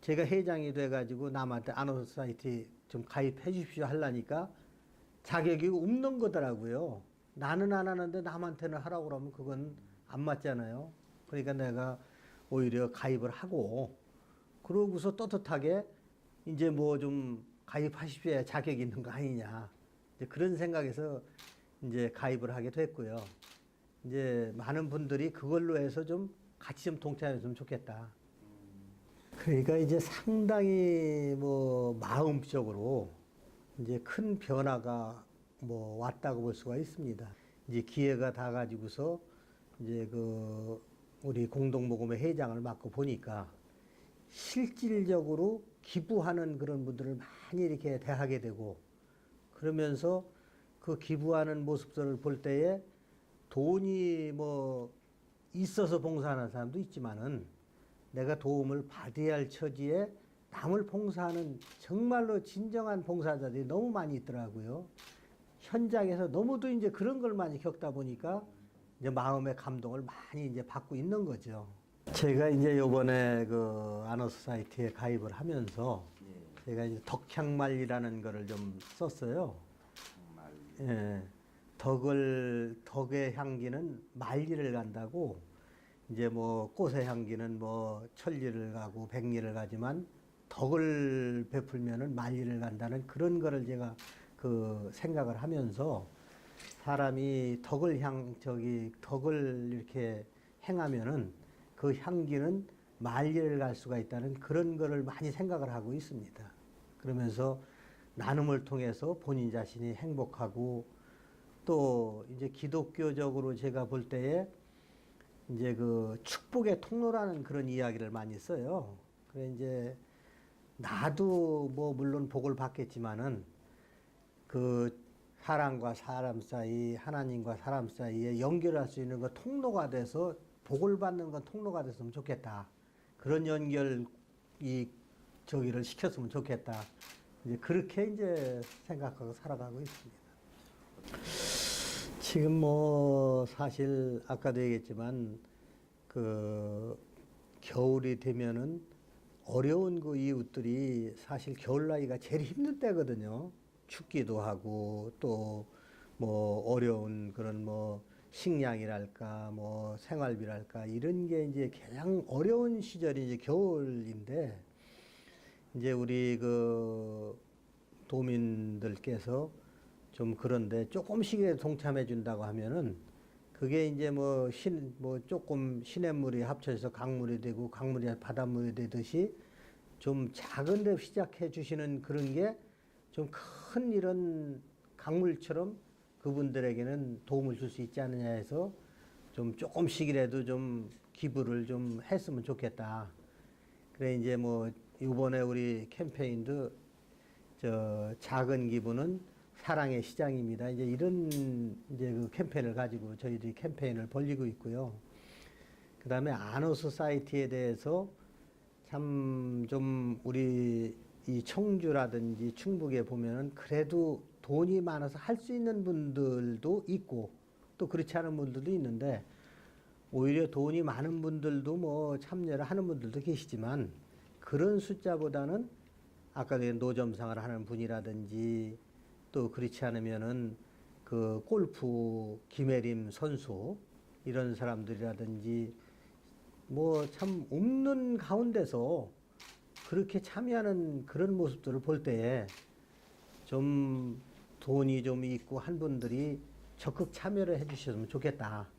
제가 회장이 돼가지고 남한테 아노사이티 좀 가입해 주십시오 하려니까 자격이 없는 거더라고요. 나는 안 하는데 남한테는 하라고 그러면 그건 안 맞잖아요. 그러니까 내가 오히려 가입을 하고 그러고서 떳떳하게 이제 뭐 좀 가입하십시오 자격이 있는 거 아니냐. 이제 그런 생각에서 이제 가입을 하게 됐고요. 이제 많은 분들이 그걸로 해서 좀 같이 좀 동참했으면 좋겠다. 그러니까 이제 상당히 뭐 마음적으로 이제 큰 변화가 뭐 왔다고 볼 수가 있습니다. 이제 기회가 다 가지고서 이제 그 우리 공동모금회 회장을 맡고 보니까 실질적으로 기부하는 그런 분들을 많이 이렇게 대하게 되고 그러면서 그 기부하는 모습들을 볼 때에 돈이 뭐 있어서 봉사하는 사람도 있지만은 내가 도움을 받아야 할 처지에 남을 봉사하는 정말로 진정한 봉사자들이 너무 많이 있더라고요. 현장에서 너무도 이제 그런 걸 많이 겪다 보니까 이제 마음의 감동을 많이 이제 받고 있는 거죠. 제가 이제 요번에 그 아너소사이티에 가입을 하면서 예, 제가 이제 덕향말이라는 거를 좀 썼어요. 예. 덕을 덕의 향기는 만리를 간다고 이제 뭐 꽃의 향기는 뭐 천리를 가고 백리를 가지만 덕을 베풀면은 만리를 간다는 그런 거를 제가 그 생각을 하면서 사람이 덕을 향 저기 덕을 이렇게 행하면은 그 향기는 만리를 갈 수가 있다는 그런 거를 많이 생각을 하고 있습니다. 그러면서 나눔을 통해서 본인 자신이 행복하고 또 이제 기독교적으로 제가 볼 때에 이제 그 축복의 통로라는 그런 이야기를 많이 써요. 그래 이제 나도 뭐 물론 복을 받겠지만은 그 사람과 사람 사이, 하나님과 사람 사이에 연결할 수 있는 그 통로가 돼서 복을 받는 건 통로가 됐으면 좋겠다. 그런 연결 이 저기를 시켰으면 좋겠다. 이제 그렇게 이제 생각하고 살아가고 있습니다. 지금 뭐 사실 아까도 얘기했지만 그 겨울이 되면은 어려운 그 이웃들이 사실 겨울 나이가 제일 힘든 때거든요. 춥기도 하고 또 뭐 어려운 그런 뭐 식량이랄까 뭐 생활비랄까 이런 게 이제 가장 어려운 시절이 이제 겨울인데 이제 우리 그 도민들께서 좀 그런데 조금씩이라도 동참해 준다고 하면은 그게 이제 뭐 신, 뭐 조금 시냇물이 합쳐져서 강물이 되고 강물이 바닷물이 되듯이 좀 작은 데 시작해 주시는 그런 게 좀 큰 이런 강물처럼 그분들에게는 도움을 줄 수 있지 않느냐 해서 좀 조금씩이라도 좀 기부를 좀 했으면 좋겠다. 그래 이제 뭐 이번에 우리 캠페인도 저 작은 기부는 사랑의 시장입니다. 이제 이런 이제 그 캠페인을 가지고 저희들이 캠페인을 벌리고 있고요. 그 다음에 아노 소사이티에 대해서 참 좀 우리 이 청주라든지 충북에 보면은 그래도 돈이 많아서 할 수 있는 분들도 있고 또 그렇지 않은 분들도 있는데 오히려 돈이 많은 분들도 뭐 참여를 하는 분들도 계시지만 그런 숫자보다는 아까도 얘기한 노점상을 하는 분이라든지 또 그렇지 않으면은 그 골프 김혜림 선수 이런 사람들이라든지 뭐 참 없는 가운데서 그렇게 참여하는 그런 모습들을 볼 때에 좀 돈이 좀 있고 한 분들이 적극 참여를 해 주셨으면 좋겠다.